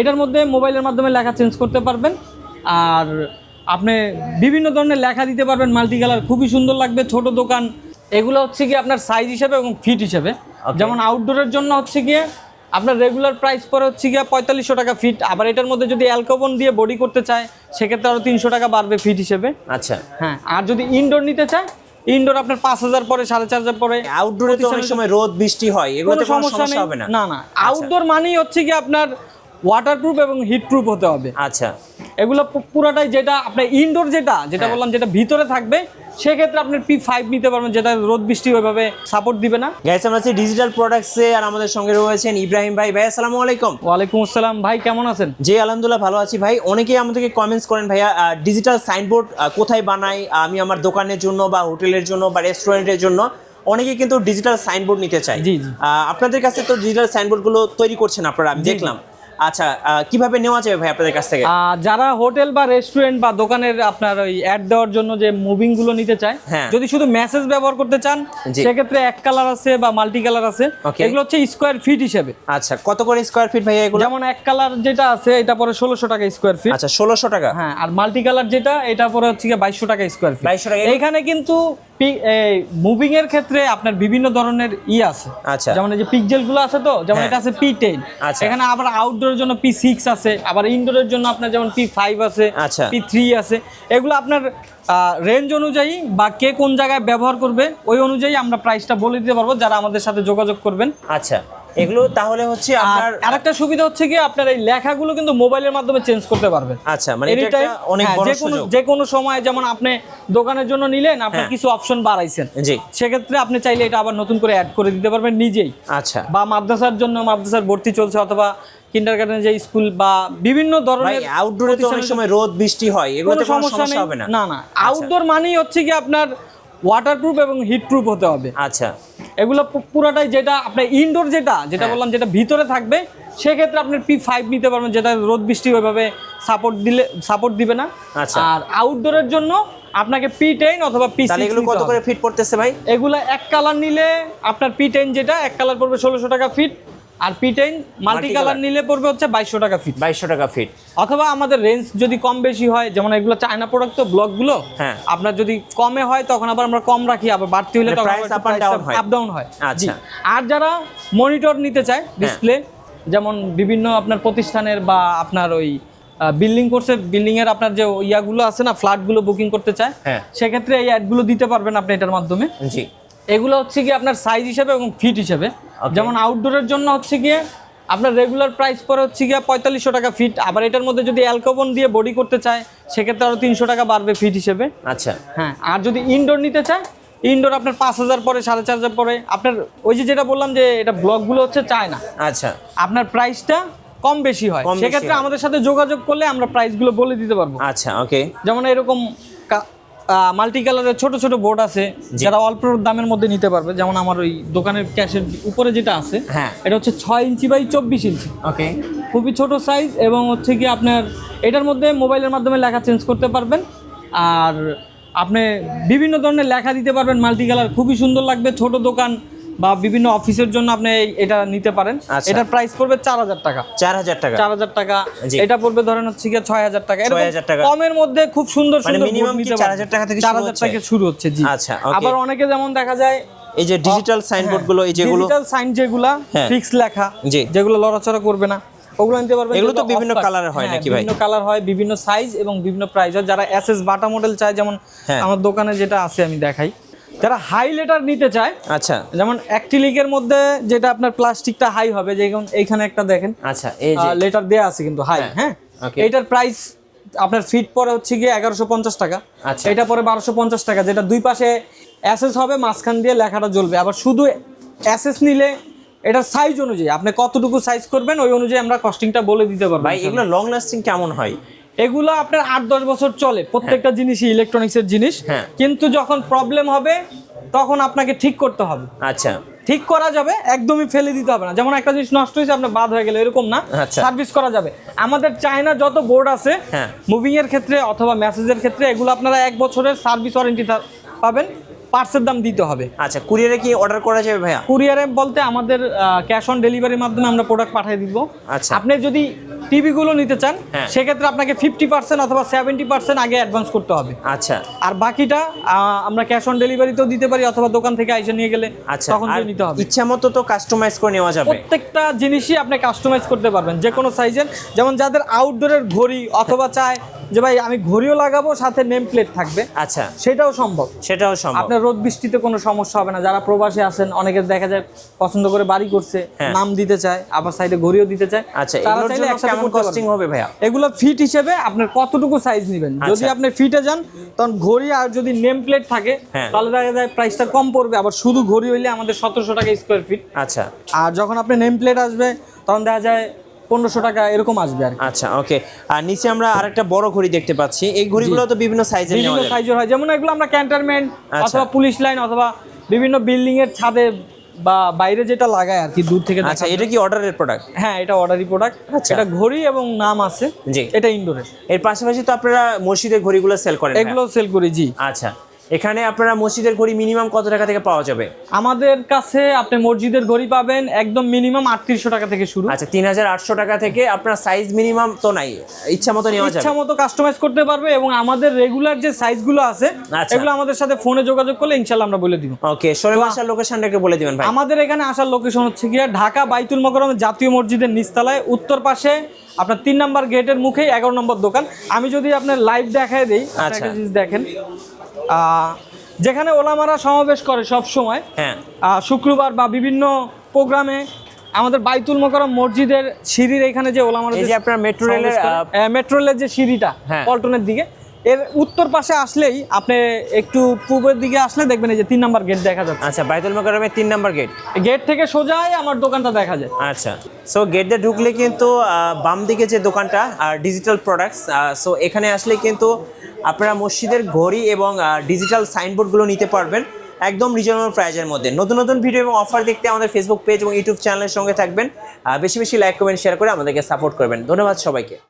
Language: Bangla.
এটার মধ্যে মোবাইলের মাধ্যমে লেখা চেঞ্জ করতে পারবেন। আর আপনি বিভিন্ন ধরনের লেখা দিতে পারবেন মাল্টি কালার খুবই সুন্দর লাগবে ছোট দোকান। এগুলো হচ্ছে কি আপনার সাইজ হিসেবে এবং ফিট হিসেবে। যেমন আউটডোরের জন্য হচ্ছে গিয়ে আপনার রেগুলার প্রাইস পরে হচ্ছে গিয়ে পঁয়তাল্লিশশো টাকা ফিট আবার এটার মধ্যে যদি অ্যালকোবন দিয়ে বডি করতে চায় সেক্ষেত্রে আরও তিনশো টাকা বাড়বে ফিট হিসেবে। আচ্ছা। হ্যাঁ আর যদি ইনডোর নিতে চায় ইনডোর আপনার পাঁচ হাজার পরে সাড়ে চার হাজার পরে। আউটডোরে তো অনেক সময় রোদ বৃষ্টি হয় এগুলোতে কোনো সমস্যা হবে না। না না আউটডোর মানেই হচ্ছে কি আপনার ওয়াটারপ্রুফ এবং হিটপ্রুফ হতে হবে। আচ্ছা। এগুলো পুরাটাই যেটা আপনার ইনডোর যেটা যেটা হ্যাঁ। বললাম যেটা ভিতরে থাকবে সেক্ষেত্রে আপনার পি ফাইভ নিতে পারবেন যেটা রোদ বৃষ্টি ওইভাবে সাপোর্ট দিবে না। গাইস আমরা আছি ডিজিটাল প্রোডাক্টসে আর আমাদের সঙ্গে রয়েছেন ইব্রাহিম ভাই। ভাই আসসালামু আলাইকুম। ওয়ালাইকুম আসসালাম। ভাই কেমন আছেন? জি আলহামদুলিল্লাহ ভালো আছি। ভাই অনেকেই আমাদেরকে কমেন্টস করেন ভাইয়া ডিজিটাল সাইনবোর্ড কোথায় বানাই? আমি আমার দোকানের জন্য বা হোটেলের জন্য বা রেস্টুরেন্টের জন্য অনেকে কিন্তু ডিজিটাল সাইনবোর্ড নিতে চায়। জি, জি। আপনাদের কাছে তো ডিজিটাল সাইনবোর্ডগুলো তৈরি করছেন আপনারা আমি দেখলাম। আচ্ছা কীভাবে নেওয়া যাবে ভাই আপনাদের কাছ থেকে? যারা হোটেল বা রেস্টুরেন্ট বা দোকানের আপনার ওই অ্যাড দেওয়ার জন্য যে মুভিংগুলো নিতে চায় হ্যাঁ। যদি শুধু মেসেজ ব্যবহার করতে চান। সেক্ষেত্রে এক কালার আছে বা মাল্টি কালার আছে এগুলো হচ্ছে স্কোয়ার ফিট হিসেবে। আচ্ছা কত করে স্কোয়ার ফিট ভাইয়া এগুলো? যেমন এক কালার যেটা আছে এটা পরে ষোলোশো টাকা স্কোয়ার ফিট আচ্ছা ষোলোশো টাকা। হ্যাঁ আর মাল্টি কালার যেটা এটা পরে হচ্ছে বাইশশো টাকা স্কোয়ার ফিট 2200 টাকা। এইখানে কিন্তু মুভিং এর ক্ষেত্রে আপনার বিভিন্ন ধরনের ই আছে আচ্ছা। যেমন এই যে পিকজেলগুলো আছে তো যেমন হ্যাঁ। এটা আছে পি টেন আচ্ছা। এখানে আবার আউটডোরের জন্য পি সিক্স আছে আবার ইনডোরের জন্য আপনার যেমন পি ফাইভ আছে আচ্ছা। পি থ্রি আছে এগুলো আপনার রেঞ্জ অনুযায়ী বা কে কোন জায়গায় ব্যবহার করবে ওই অনুযায়ী আমরা প্রাইসটা বলে দিতে পারব যারা আমাদের সাথে যোগাযোগ করবেন আচ্ছা এগুলো তাহলে হচ্ছে আপনার আরেকটা সুবিধা হচ্ছে কি আপনার এই লেখাগুলো কিন্তু মোবাইলের মাধ্যমে চেঞ্জ করতে পারবেন। আচ্ছা মানে এটা অনেক হ্যাঁ, বড় যে কোনো সুযোগ। যে কোনো সময় যেমন আপনি দোকানের জন্য নিলেন আপনার হ্যাঁ। কিছু অপশন বাড়াইছেন। জি। সেক্ষেত্রে আপনি চাইলে এটা আবার নতুন করে অ্যাড করে দিতে পারবেন নিজেই। আচ্ছা। বা মাদ্রাসার জন্য মাদ্রাসার ভর্তি চলছে অথবা কিন্ডার যে স্কুল বা বিভিন্ন ধরনের আউটডোরে তো অনেক সময় রোদ বৃষ্টি হয় এগুলোতে সমস্যা সমস্যা হবে না। না না আউটডোর মানেই হচ্ছে কি আপনার ওয়াটারপ্রুফ এবং হিট প্রুফ হতে হবে। আচ্ছা। এগুলো পুরোটাই যেটা আপনার ইনডোর যেটা যেটা হ্যাঁ। বললাম যেটা ভিতরে থাকবে সেক্ষেত্রে আপনি পি ফাইভ নিতে পারবেন যেটা রোদ বৃষ্টি ওইভাবে সাপোর্ট দিলে সাপোর্ট দিবে না আচ্ছা। আর আউটডোরের জন্য আপনাকে পি টেন অথবা পি এগুলো কত করে ফিট পড়তেছে ভাই এগুলো এক কালার নিলে আপনার পি টেন যেটা এক কালার পড়বে ষোলোশো টাকা ফিট আর পি টেন মাল্টি কালার নিলে পড়বে হচ্ছে বাইশশো টাকা ফিট বাইশশো টাকা ফিট অথবা আমাদের রেঞ্জ যদি কম বেশি হয় যেমন এগুলো চায়না প্রোডাক্ট তো ব্লকগুলো হ্যাঁ। আপনার যদি কমে হয় তখন আবার আমরা কম রাখি আবার বাড়তি হলে মানে তখন and down হয়। আপ ডাউন হয়। আচ্ছা। আর যারা মনিটর নিতে চায় ডিসপ্লে যেমন বিভিন্ন আপনার প্রতিষ্ঠানের বা আপনার ওই বিল্ডিং করছে বিল্ডিং এর আপনার যে ইয়াগুলো আছে না ফ্ল্যাটগুলো বুকিং করতে চায় হ্যাঁ। সেক্ষেত্রে এই অ্যাডগুলো দিতে পারবেন আপনি এটার মাধ্যমে। জি। এগুলো হচ্ছে কি আপনার সাইজ হিসেবে এবং ফিট হিসেবে। যেমন আউটডোরের জন্য হচ্ছে গিয়ে আপনার রেগুলার প্রাইস পরে হচ্ছে গিয়ে পঁয়তাল্লিশশো টাকা ফিট আবার এটার মধ্যে যদি অ্যালকোবন দিয়ে বডি করতে চায় সেক্ষেত্রে আরও তিনশো টাকা বাড়বে ফিট হিসেবে। আচ্ছা। হ্যাঁ আর যদি ইনডোর নিতে চায় ইনডোর আপনার পাঁচ হাজার পরে সাড়ে চার হাজার পরে আপনার ওই যে যেটা বললাম যে এটা ব্লকগুলো হচ্ছে চায় না। আচ্ছা। আপনার প্রাইসটা কম বেশি হয়। সেক্ষেত্রে আমাদের সাথে যোগাযোগ করলে আমরা প্রাইসগুলো বলে দিতে পারব। আচ্ছা ওকে যেমন এরকম মাল্টি কালারের ছোট ছোট বোর্ড আছে যারা অল্প দামের মধ্যে নিতে পারবে। যেমন আমার ওই দোকানের ক্যাশের উপরে যেটা আছে হ্যাঁ। এটা হচ্ছে ছয় ইঞ্চি বাই চব্বিশ ইঞ্চি। ওকে খুবই ছোট সাইজ এবং হচ্ছে কি আপনার এটার মধ্যে মোবাইলের মাধ্যমে লেখা চেঞ্জ করতে পারবেন। আর আপনি বিভিন্ন ধরনের লেখা দিতে পারবেন। মাল্টি কালার খুবই সুন্দর লাগবে। ছোট দোকান বা বিভিন্ন অফিসের জন্য আপনি এটা নিতে পারেন আচ্ছা। এটার প্রাইস পড়বে চার হাজার টাকা চার হাজার টাকা চার হাজার টাকা এটা পড়বে ধরেন হচ্ছে গিয়ে ছয় হাজার টাকা এরকম 6,000 টাকা। কমের মধ্যে খুব সুন্দর মানে সুন্দর board কি 4,000 টাকা থেকে চার হাজার টাকা শুরু হচ্ছে জি আচ্ছা. আবার অনেকে যেমন দেখা যায় এই যে ডিজিটাল সাইনবোর্ডগুলো এই যেগুলো ডিজিটাল সাইন যেগুলা। ফিক্স লেখা জি। যেগুলো লড়াচড়া করবে না ওগুলো নিতে পারবেন এগুলো তো বিভিন্ন colour-এর হয় হ্যাঁ, নাকি ভাই? বিভিন্ন কালার হয় বিভিন্ন সাইজ এবং বিভিন্ন প্রাইস হয় যারা এসএস বাটা মডেল চায় যেমন হ্যাঁ। আমার দোকানে যেটা আছে আমি দেখাই যারা হাই লেটার নিতে চায় আচ্ছা। যেমন অ্যাক্টিলিকের মধ্যে যেটা আপনার প্লাস্টিকটা হাই হবে যেমন এইখানে একটা দেখেন আচ্ছা এই যে লেটার দেয়া আছে কিন্তু হাই হ্যাঁ, হ্যাঁ? এটার প্রাইস আপনার ফিট পরে হচ্ছে গিয়ে এগারোশো পঞ্চাশ টাকা। আচ্ছা। এটা পরে বারোশো পঞ্চাশ টাকা যেটা দুই পাশে অ্যাসেস হবে মাঝখান দিয়ে লেখাটা জ্বলবে। আবার শুধু অ্যাসেস নিলে এটার সাইজ অনুযায়ী আপনি কতটুকু সাইজ করবেন ওই অনুযায়ী আমরা কস্টিংটা বলে দিতে পারব ভাই এগুলো লং লাস্টিং কেমন হয়? এগুলো আপনার আট দশ বছর চলে। প্রত্যেকটা জিনিসই ইলেকট্রনিক্সের জিনিস। হ্যাঁ। কিন্তু যখন প্রবলেম হবে তখন আপনাকে ঠিক করতে হবে। আচ্ছা। ঠিক করা যাবে একদমই ফেলে দিতে হবে না। যেমন একটা জিনিস নষ্ট হয়েছে আপনার বাদ হয়ে গেলে এরকম না। আচ্ছা। সার্ভিস করা যাবে। আমাদের চায়না যত বোর্ড আছে হ্যাঁ। মুভিং এর ক্ষেত্রে অথবা মেসেজের ক্ষেত্রে এগুলো আপনারা এক বছরের সার্ভিস ওয়ারেন্টি পাবেন। পার্সের দাম দিতে হবে। আচ্ছা কুরিয়ারে কি অর্ডার করা যাবে ভাইয়া? কুরিয়ারে বলতে আমাদের ক্যাশ অন ডেলিভারির মাধ্যমে আমরা প্রোডাক্ট পাঠিয়ে দিব। আচ্ছা। আপনি যদি টিভিগুলো নিতে চান হ্যাঁ। সেক্ষেত্রে আপনাকে ফিফটি পার্সেন্ট অথবা সেভেন্টি পার্সেন্ট আগে অ্যাডভান্স করতে হবে। আচ্ছা। আর বাকিটা আমরা ক্যাশ অন ডেলিভারিতেও দিতে পারি অথবা দোকান থেকে আইসে নিয়ে গেলে আচ্ছা তখন নিতে হবে। ইচ্ছা মতো তো কাস্টমাইজ করে নেওয়া যাবে। প্রত্যেকটা জিনিসই আপনি কাস্টমাইজ করতে পারবেন যে কোনো সাইজের যেমন যাদের আউটডোরের ঘড়ি অথবা চায় যে ভাই আমি ঘড়িও লাগাবো সাথে নেম প্লেট থাকবে। আচ্ছা। সেটাও সম্ভব। সেটাও সম্ভব। আপনার রোদ বৃষ্টিতে কোনো সমস্যা হবে না। যারা প্রবাসী আছেন অনেকে দেখা যায় পছন্দ করে বাড়ি করছে হ্যাঁ। নাম দিতে চায় আবার সাইডে ঘড়িও দিতে চায়। আচ্ছা তারা চাইলে কেমন কস্টিং হবে ভাইয়া? এগুলো ফিট হিসেবে আপনার কতটুকু সাইজ নেবেন? যদি আচ্ছা। আপনি ফিটে যান তখন ঘড়ি আর যদি নেম প্লেট থাকে হ্যাঁ। তাহলে দেখা যায় প্রাইসটা কম পড়বে। আবার শুধু ঘড়ি হইলে আমাদের সতেরোশো টাকা স্কোয়ার ফিট আচ্ছা। আর যখন আপনি নেম প্লেট আসবে তখন দেখা যায় পনেরোশো টাকা এরকম আসবে আর আচ্ছা ওকে আর নিচে আমরা আরেকটা বড় ঘড়ি দেখতে পাচ্ছি। এই ঘড়িগুলো তো বিভিন্ন সাইজের বিভিন্ন সাইজের হয়। যেমন এগুলো আমরা ক্যান্টনমেন্ট আচ্ছা। অথবা পুলিশ লাইন অথবা বিভিন্ন বিল্ডিং এর ছাদে বা বাইরে যেটা লাগায় আর কি দূর থেকে আচ্ছা এটা কি অর্ডারের প্রোডাক্ট হ্যাঁ এটা অর্ডারি প্রোডাক্ট আচ্ছা। এটা ঘড়ি এবং নাম আছে। জি। এটা ইনডোরের এর পাশাপাশি তো আপনারা মসজিদের ঘড়িগুলো সেল করেন এগুলো সেল করি জি। আচ্ছা। এখানে আপনারা মসজিদের ঘড়ি মিনিমাম কত টাকা থেকে পাওয়া যাবে? আমাদের কাছে আপনি মসজিদের ঘড়ি পাবেন একদম মিনিমাম আটত্রিশশো টাকা থেকে শুরু। আচ্ছা তিন হাজার আটশো টাকা থেকে আপনার সাইজ মিনিমাম তো নাই। ইচ্ছা মতো নেওয়া যাবে। ইচ্ছা মতো কাস্টমাইজ করতে পারবে এবং আমাদের রেগুলার যে সাইজগুলো আছে আচ্ছা। এগুলো আমাদের সাথে ফোনে যোগাযোগ করলে ইনশাল্লাহ আমরা বলে দিব। ওকে সরে আসার লোকেশনটা একটু বলে দিবেন ভাই। আমাদের এখানে আসার লোকেশন হচ্ছে কি ঢাকা বাইতুল মকরম জাতীয় মসজিদের নিচতলায় উত্তর পাশে আপনার তিন নম্বর গেটের মুখেই এগারো নম্বর দোকান। আমি যদি আপনার লাইভ দেখায় দিই আচ্ছা। দেখেন। যেখানে ওলামারা সমাবেশ করে সব সময় হ্যাঁ শুক্রবার বা বিভিন্ন প্রোগ্রামে আমাদের বাইতুল মোকারম মসজিদের সিঁড়ির এখানে যে ওলামারা যে আপনার মেট্রো রেলের মেট্রো রেলের যে সিঁড়িটা হ্যাঁ। পল্টনের দিকে এর উত্তর পাশে আসলেই আপনি একটু পূর্বের দিকে আসলে দেখবেন এই যে তিন নম্বর গেট দেখা যাচ্ছে। আচ্ছা বাইতুল মোকাররমের তিন নাম্বার গেট গেট থেকে সোজাই আমার দোকানটা দেখা যায়। আচ্ছা সো গেট দিয়ে ঢুকলে কিন্তু বাম দিকে যে দোকানটা আর ডিজিটাল প্রোডাক্টস সো এখানে আসলে কিন্তু আপনারা মসজিদের ঘড়ি এবং ডিজিটাল সাইনবোর্ডগুলো নিতে পারবেন একদম রিজনেবল প্রাইজের মধ্যে। নতুন নতুন ভিডিও এবং অফার দেখতে আমাদের ফেসবুক পেজ এবং ইউটিউব চ্যানেলের সঙ্গে থাকবেন। বেশি বেশি লাইক কমেন্ট শেয়ার করে আমাদেরকে সাপোর্ট করবেন। ধন্যবাদ সবাইকে।